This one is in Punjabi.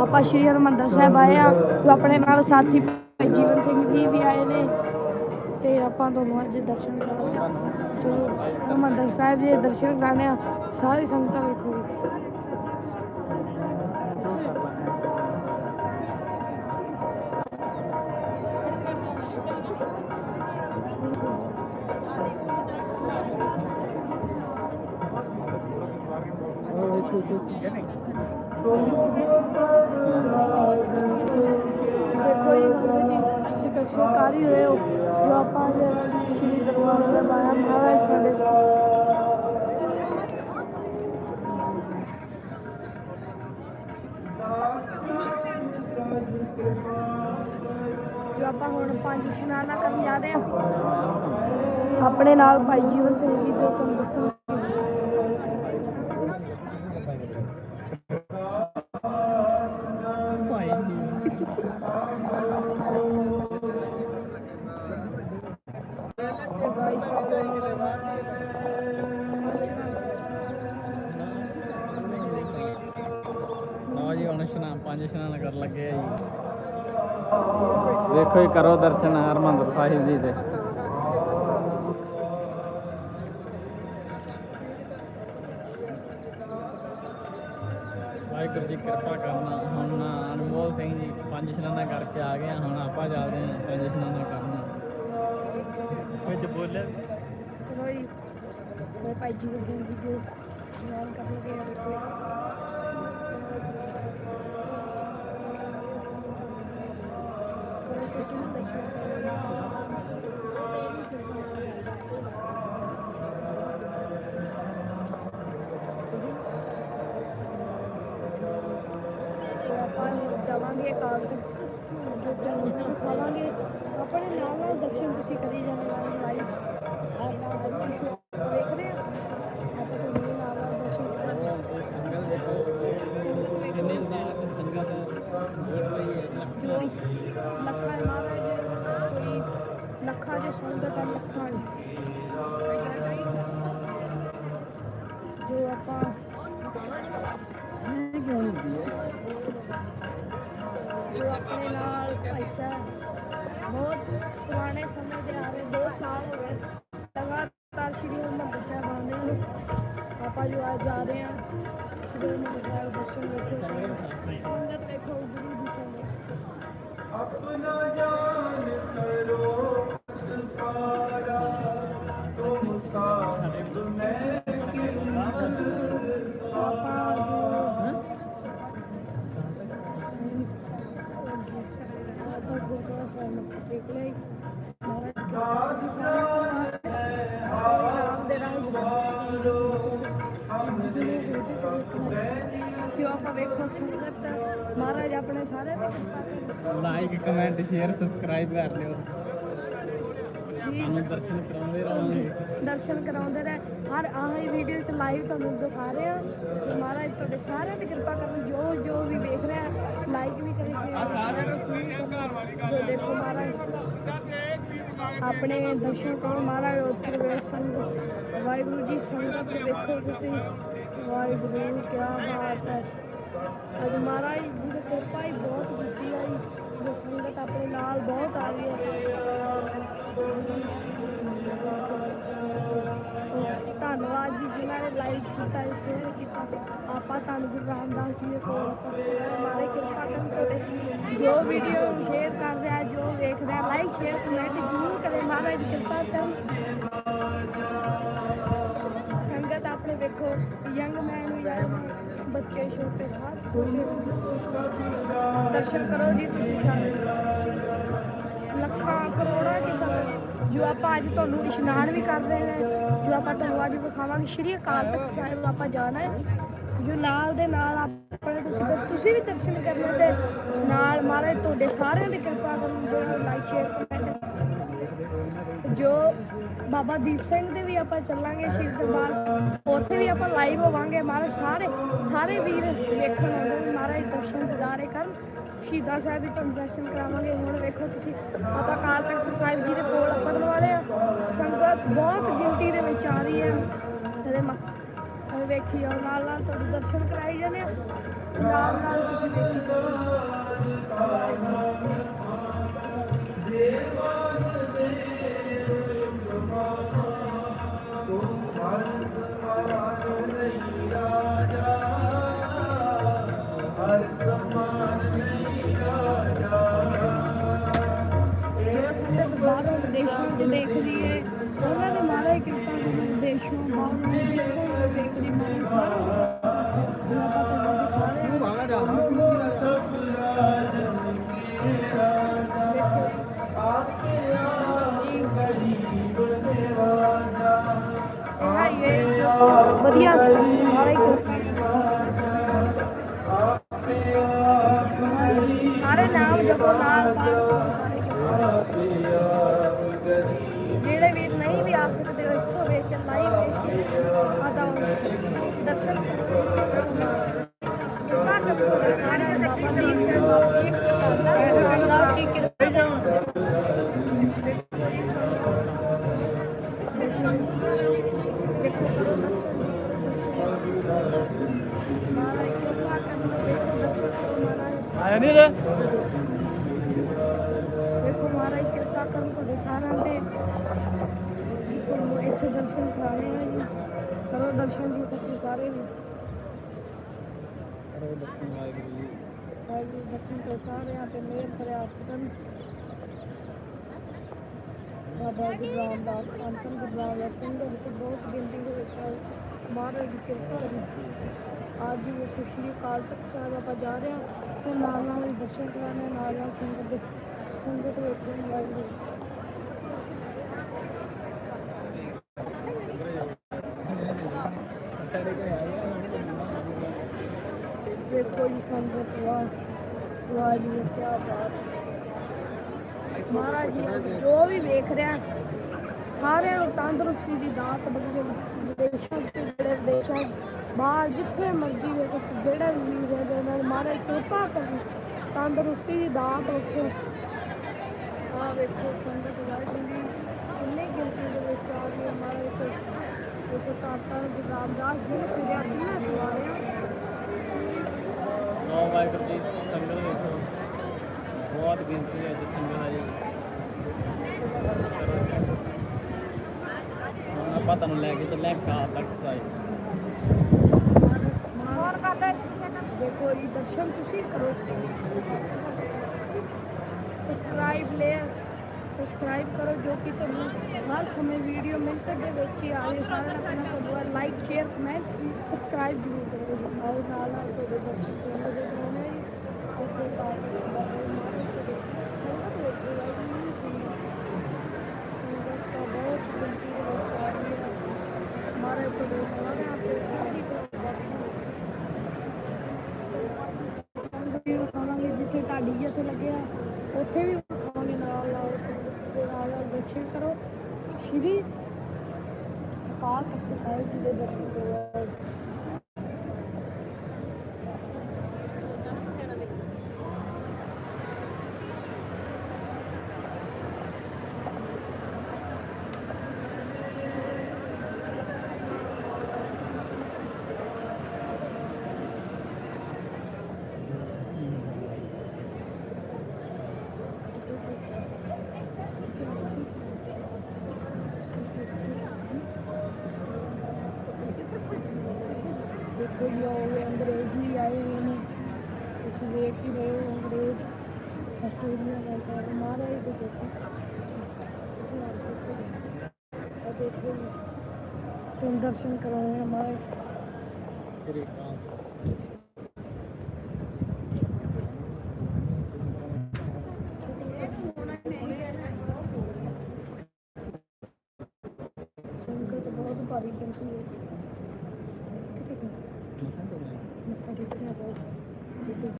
ਆਪਾਂ ਸ਼੍ਰੀ ਹਰਿਮੰਦਰ ਸਾਹਿਬ ਆਏ ਆ ਜੋ ਆਪਣੇ ਨਾਲ ਸਾਥੀ ਭਾਈ ਜੀਵਨ ਸਿੰਘ ਜੀ ਵੀ ਆਏ ਨੇ ਤੇ ਆਪਾਂ ਤੁਹਾਨੂੰ ਅੱਜ ਦਰਸ਼ਨ ਕਰਾਉਣੇ ਆ। ਜੋ ਹਰਿਮੰਦਰ ਸਾਹਿਬ ਦੇ ਦਰਸ਼ਨ ਕਰਾਉਣੇ ਆ, ਸਾਰੀ ਸੰਗਤਾਂ ਵੇਖੋ। ਦੇਖੋ ਦਰਸ਼ਨ ਕਰ ਜੋ ਆਪਾਂ ਅੱਜ ਸ਼੍ਰੀ ਦਰਬਾਰ ਸਾਹਿਬ ਆਇਆ, ਮਹਾਰਾਜ ਸਾਡੇ ਜੋ ਆਪਾਂ ਹੁਣ ਪੰਜ ਇਸ਼ਨਾਨਾ ਕਰਨ ਜਾ ਰਹੇ ਹਾਂ, ਆਪਣੇ ਨਾਲ ਭਾਈ ਜੀਵਨ ਸਿੰਘ ਜੀ ਜੋ ਤੁਹਾਨੂੰ ਦੱਸਣਗੇ ਹੁਣ ਇਸ਼ਨਾਨ ਪੰਜ ਇਸ਼ਨਾਨ ਕਰਨ ਲੱਗੇ ਆ ਜੀ। ਦੇਖੋ ਜੀ ਕਰੋ ਦਰਸ਼ਨ ਹਰਮੰਦਰ ਸਾਹਿਬ ਜੀ ਦੇ। ਵਾਹਿਗੁਰੂ ਜੀ ਕਿਰਪਾ ਕਰਨਾ। ਹੁਣ ਅਨਮੋਲ ਸਿੰਘ ਜੀ ਪੰਜ ਇਸ਼ਨਾਨਾਂ ਕਰਕੇ ਆ ਗਏ ਹੁਣ ਆਪਾਂ ਚੱਲਦੇ ਹਾਂ ਪੰਜ ਇਸ਼ਨਾਨਾਂ ਕਰਨ। ਵਿੱਚ ਬੋਲੇ ਜੀ ਮੇਰੇ ਭਾਈ ਜੀਵਨ ਸਿੰਘ ਜੀ ਜੋ ਇਸ਼ਨਾਨ ਕਰਨ ਲੱਗੇ ਆਪਾਂ ਜਾਵਾਂਗੇ ਕਾਲ ਜੋ ਤੁਹਾਨੂੰ ਦਿਖਾਵਾਂਗੇ ਆਪਣੇ ਨਾਲ ਨਾਲ ਦਰਸ਼ਨ ਤੁਸੀਂ ਕਰੀ ਜਾਣੇ ਲਾਈਵ ਲਾਈਵ ਪੈਸਾ ਦਾ ਕੰਮ ਖਾਣ ਜੋ ਆਪਾਂ ਇਹ ਕਿਉਂ ਹੁੰਦੀ ਹੈ? ਜੋ ਆਪਣੇ ਨਾਲ ਪੈਸਾ ਬਹੁਤ ਪੁਰਾਣੇ ਸਮੇਂ ਦੇ ਆ ਰਹੇ 2 ਸਾਲ ਹੋ ਗਏ। ਲਗਾਤਾਰ ਸ਼੍ਰੀ ਹਰਿਮੰਦਰ ਸਾਹਿਬ ਆਉਂਦੇ ਨੇ। ਆਪਾਂ ਜੋ ਅੱਜ ਜਾ ਰਹੇ ਹਾਂ ਸ਼੍ਰੀ ਹਰਿਮੰਦਰ ਸਾਹਿਬ ਦਰਸ਼ਨ ਵੇਖੋ ਸੰਗਤ ਵੇਖੋ ਗੁਰੂ ਦੀ ਸੰਗਤ। ਆਪਣਾ ਜਾਨ ਕਰੋ। ਲਾਈਕ ਕਮੈਂਟ ਸ਼ੇਅਰ ਸਬਸਕ੍ਰਾਈਬ ਕਰ ਲਿਓ। ਸਾਨੂੰ ਦਰਸ਼ਨ ਕਰਾਉਂਦੇ ਰਹਾਂਗੇ ਦਰਸ਼ਨ ਕਰਾਉਂਦੇ ਰਹੇ। ਹਰ ਆਹੀ ਵੀਡੀਓ ਚ ਲਾਈਵ ਤੁਹਾਨੂੰ ਦਿਖਾ ਰਹੇ ਆ ਤੇ ਮਹਾਰਾਜ ਤੁਹਾਡੇ ਸਾਰਿਆਂ ਦੀ ਕਿਰਪਾ ਕਰਨ ਜੋ ਜੋ ਵੀ ਵੇਖ ਰਿਹਾ ਲਾਈਕ ਵੀ ਕਰੇ ਜੋ ਦੇਖੋ ਮਹਾਰਾਜ ਆਪਣੇ ਦਰਸ਼ਨ ਕਰੋ ਮਹਾਰਾਜ ਉੱਥੇ ਵੇ ਸੰਗ ਵਾਹਿਗੁਰੂ ਜੀ ਸੰਗਤ ਵੇਖੋ ਤੁਸੀਂ। ਵਾਹਿਗੁਰੂ ਕੀ ਬਾਤ ਹੈ। ਅੱਜ ਮਹਾਰਾਜ ਦੀ ਕਿਰਪਾ ਹੀ ਬਹੁਤ ਕੀਤੀ ਹੈ ਜੋ ਸੰਗਤ ਆਪਣੇ ਨਾਲ ਬਹੁਤ ਆ ਰਹੀ ਹੈ। ਧੰਨਵਾਦ ਜੀ ਜਿਨ੍ਹਾਂ ਨੇ ਲਾਈਕ ਕੀਤਾ ਸ਼ੇਅਰ ਕੀਤਾ। ਆਪਾਂ ਧੰਨ ਗੁਰੂ ਰਾਮਦਾਸ ਜੀ ਦੇ ਕੋਲ ਮਾਰੇ ਕਿਰਪਾ ਕਰਨ ਤੁਹਾਡੇ ਜੋ ਵੀਡੀਓ ਸ਼ੇਅਰ ਕਰ ਰਿਹਾ, ਜੋ ਵੇਖ ਰਿਹਾ ਲਾਈਕ ਸ਼ੇਅਰ ਕਮੈਂਟ ਜ਼ਰੂਰ ਕਰੇ ਮਹਾਰਾਜ, ਕਿਰਪਾ ਕਰਨ। ਸੰਗਤ ਆਪਣੇ ਵੇਖੋ ਯੰਗ ਮੈਨ ਵੀ ਬੱਚੇ ਛੋਟੇ ਸਭ ਦਰਸ਼ਨ ਕਰੋ ਜੀ ਤੁਸੀਂ ਸਾਰੇ। ਲੱਖਾਂ ਕਰੋੜਾਂ ਦੀ ਸੰਗਤ ਜੋ ਆਪਾਂ ਅੱਜ ਤੁਹਾਨੂੰ ਇਸ਼ਨਾਨ ਵੀ ਕਰ ਰਹੇ ਨੇ, ਜੋ ਆਪਾਂ ਤੁਹਾਨੂੰ ਅੱਜ ਦਿਖਾਵਾਂਗੇ ਸ਼੍ਰੀ ਅਕਾਲ ਤਖਤ ਸਾਹਿਬ ਆਪਾਂ ਜਾਣਾ ਹੈ, ਜੋ ਨਾਲ ਦੇ ਨਾਲ ਆਪਣੇ ਤੁਸੀਂ ਤੁਸੀਂ ਵੀ ਦਰਸ਼ਨ ਕਰਨੇ ਤੇ ਨਾਲ ਮਹਾਰਾਜ ਤੁਹਾਡੇ ਸਾਰਿਆਂ ਦੀ ਕਿਰਪਾ ਕਰਨ ਜੋ ਲਾਈਕ ਸ਼ੇਅਰ ਕਮੈਂਟ ਜੋ ਬਾਬਾ ਦੀਪ ਸਿੰਘ ਦੇ ਵੀ ਆਪਾਂ ਚੱਲਾਂਗੇ ਸ਼ਹੀਦ ਦਰਬਾਰ ਉੱਥੇ ਵੀ ਆਪਾਂ ਲਾਈਵ ਹੋਵਾਂਗੇ। ਮਹਾਰਾਜ ਸਾਰੇ ਸਾਰੇ ਵੀਰ ਵੇਖਣ ਆਉਂਦੇ ਮਹਾਰਾਜ ਦਰਸ਼ਨ ਦਿਦਾਰੇ ਕਰਨ। ਸ਼ਹੀਦਾਂ ਸਾਹਿਬ ਵੀ ਤੁਹਾਨੂੰ ਦਰਸ਼ਨ ਕਰਾਵਾਂਗੇ। ਹੁਣ ਵੇਖੋ ਤੁਸੀਂ ਆਪਾਂ ਅਕਾਲ ਤਖਤ ਸਾਹਿਬ ਜੀ ਦੇ ਕੋਲ ਪੜਨ ਵਾਲੇ ਆ ਸੰਗਤ ਬਹੁਤ ਗਿਣਤੀ ਦੇ ਵਿੱਚ ਆ ਰਹੀ ਹੈ ਇਹਦੇ ਮਾ ਵੇਖੀ ਜਾਓ, ਨਾਲ ਨਾਲ ਤੁਹਾਨੂੰ ਦਰਸ਼ਨ ਕਰਾਈ ਜਾਂਦੇ ਆ। ਨਾਲ ਨਾਲ ਤੁਸੀਂ ਵੇਖੀ ਦੇਖਦੀ ਹੈ ਉਹਨਾਂ ਦੀ ਕਿਰਪਾ ਕਰੇ ਵਿਦੇਸ਼ੋਂ ਬਾਹਰੋਂ ਦੇਖਦੀ ਮਾਰੀ ਸਾਰੇ ਜੋ ਦਰਸ਼ਨ ਕਰੋ ਕਿਰਪਾ ਕਰੋ ਸਾਰੇ ਬਾਬਾ ਦੀਪ ਦੇ ਬਾਬਾ ਦੀਪ ਦਾ ਰਾਮ ਜੀ ਕਿਰਪਾ ਦੇਖੋ ਕਰੋ ਮਹਾਰਾਜ ਕਿਰਪਾ ਕਰੋ ਮਹਾਰਾਜ ਆਇਆ ਨਹੀਂ ਰੇ ਦੇਖੋ ਮਹਾਰਾਜ ਕਿਰਪਾ ਕਰਨ ਤੁਹਾਡੇ ਸਾਰਿਆਂ ਦੇ ਤੁਹਾਨੂੰ ਇੱਥੇ ਦਰਸ਼ਨ ਕਰਾਣੇ ਆ ਜੀ ਕਰੋ ਦਰਸ਼ਨ ਜੀ ਤੁਸੀਂ ਸਾਰੇ ਵੀ ਕਰੋ ਦਰਸ਼ਨ ਵਾਹਿਗੁਰੂ ਜੀ ਵਾਹਿਗੁਰੂ ਦਰਸ਼ਨ ਕਰੋ ਸਾਰਿਆਂ ਤੇ ਮਿਹਰ ਕਰੇ ਆਪ ਕਰਨ ਬਾਬਾ ਜੀ ਰਾਮਦਾਸ ਪੰਥਨ ਗੁਰਦਾਸ ਦਾ ਸਿੰਘ ਵਿੱਚ ਬਹੁਤ ਗਿਣਤੀ ਦੇ ਵਿੱਚ ਆਏ। ਮਹਾਰਾਜ ਦੀ ਕਿਰਪਾ ਕਰੀ ਅੱਜ ਵੀ ਖੁਸ਼ੀ ਕਾਲ ਤੱਕ ਸਾਹਿਬ ਆਪਾਂ ਜਾ ਰਹੇ ਹਾਂ ਤੇ ਨਾਲ ਨਾਲ ਹੀ ਦਰਸ਼ਨ ਕਰਾਣੇ ਨਾਲ ਨਾਲ ਸੰਗਤ ਦੇ ਸੰਗਤ ਵਿੱਚ ਵਾਹਿਗੁਰੂ ਸਾਡੇ ਦੇਖੋ ਜੀ ਸੰਗਤ ਵਾਹ ਵਾਹ ਕੀ ਬਾਤ। ਮਹਾਰਾਜ ਜੀ, ਜੋ ਵੀ ਵੇਖ ਰਿਹਾ, ਸਾਰਿਆਂ ਨੂੰ ਤੰਦਰੁਸਤੀ ਦੀ ਦਾਤ ਬਖਸ਼ੇ ਵਿਦੇਸ਼ਾਂ ਚ ਜਿਹੜੇ ਵਿਦੇਸ਼ਾਂ ਬਾਹਰ ਜਿੱਥੇ ਮਰਜ਼ੀ ਵੇਖੋ, ਜਿਹੜਾ ਵੀ ਵੀਰ ਹੈ ਜਿਹਨਾਂ ਨਾਲ ਮਹਾਰਾਜ ਕਿਰਪਾ ਕਰੇ, ਤੰਦਰੁਸਤੀ ਦੀ ਦਾਤ ਬਖਸ਼ੇ ਆ ਵੇਖੋ ਸੰਗਤ ਵਾਹਿਗੁਰੂ ਜੀ ਕਿੰਨੀ ਗਿਣਤੀ ਦੇ ਵਿੱਚ ਆ ਗਈ ਮਹਾਰਾਜ। ਤੇ ਦੇਖੋ ਤਾਤਾ ਜੀ ਰਾਮਦਾਸ ਜੀ ਨੇ ਸਿਰਿਆ ਕਿੰਨਾ ਸਵਾਰਿਆ ਨੋ ਵਾਹਿਗੁਰੂ ਜੀ, ਸੰਗਤ ਵੇਖੋ। ਬਹੁਤ ਗਿਣਤੀ ਹੈ ਜੀ ਸੰਗਤ ਆ ਜੀ ਹੁਣ ਆਪਾਂ ਤੁਹਾਨੂੰ ਲੈ ਕੇ ਚੱਲੇ ਕਾ ਤੱਕ ਸਾਈ ਹੋਰ ਕਰਦੇ ਦੇਖੋ ਜੀ, ਦਰਸ਼ਨ ਤੁਸੀਂ ਕਰੋ। ਸਬਸਕ੍ਰਾਈਬ ਲੈ ਸਬਸਕ੍ਰਾਈਬ ਕਰੋ ਜੋ ਕਿ ਤੁਹਾਨੂੰ ਹਰ ਸਮੇਂ ਵੀਡੀਓ ਮਿੰਟ ਦੇ ਵਿੱਚ ਹੀ ਆਵੇ ਸਾਰਿਆਂ ਨੂੰ ਆਪਣਾ ਤੁਹਾਨੂੰ ਲਾਈਕ ਸ਼ੇਅਰ ਕਮੈਂਟ ਸਬਸਕ੍ਰਾਈਬ ਜ਼ਰੂਰ ਕਰੋ ਜੀ ਆਓ ਨਾਲ ਨਾਲ ਤੁਹਾਡੇ ਦਰਸ਼ਨ ਚੰਗੇ ਦੇ ਕਰਾਉਣੇ ਜੀ ਉੱਥੇ ਬਾਬਾ ਬਾਬਾ ਮਾਰੇ ਸੰਗਤ ਵਿੱਚ ਵਾਹਿਗੁਰੂ ਜੀ ਸੰਗਤ ਸੰਗਤ ਤਾਂ ਬਹੁਤ ਗਿਣਤੀ ਦੇ ਵਿੱਚ ਆ ਰਹੀ ਹੈ ਮਾਰੇ ਤੁਹਾਡੇ ਸਾਰਿਆਂ ਤੇ ਚੜ੍ਹਦੀ ਕਲਾ ਬਖਸ਼ੇ ਸੰਗਤ ਵੀ ਵਿਖਾਵਾਂਗੇ ਜਿੱਥੇ ਢਾਡੀ ਜਿੱਥੇ ਲੱਗਿਆ ਉੱਥੇ ਵੀ ਵਿਖਾਵਾਂਗੇ ਨਾਲ ਨਾਲ ਸੰਗਤ ਦੇ ਨਾਲ ਨਾਲ ਦਰਸ਼ਨ ਕਰੋ। ਸ਼੍ਰੀ ਅਕਾਲ ਤਖਤ ਸਾਹਿਬ ਜੀ ਦੇ ਦਰਸ਼ਨ ਕਰੋ। ਦੇਖੋ ਜੀ ਅੰਗਰੇਜ਼ ਵੀ ਆਏ ਹੋਏ ਨੇ। ਤੁਸੀਂ ਵੇਖ ਹੀ ਰਹੇ ਹੋ ਅੰਗਰੇਜ਼। ਆਸਟ੍ਰੇਲੀਆ ਦਾ ਕਰ ਮਹਾਰਾਜ ਦੇ ਦੇਖੋ ਇਹ ਦੇਖੋ ਤੁਹਾਨੂੰ ਦਰਸ਼ਨ ਕਰਾਉਣੇ ਹਮਾਰੇ ਸ੍ਰੀ ਅਕਾਲ।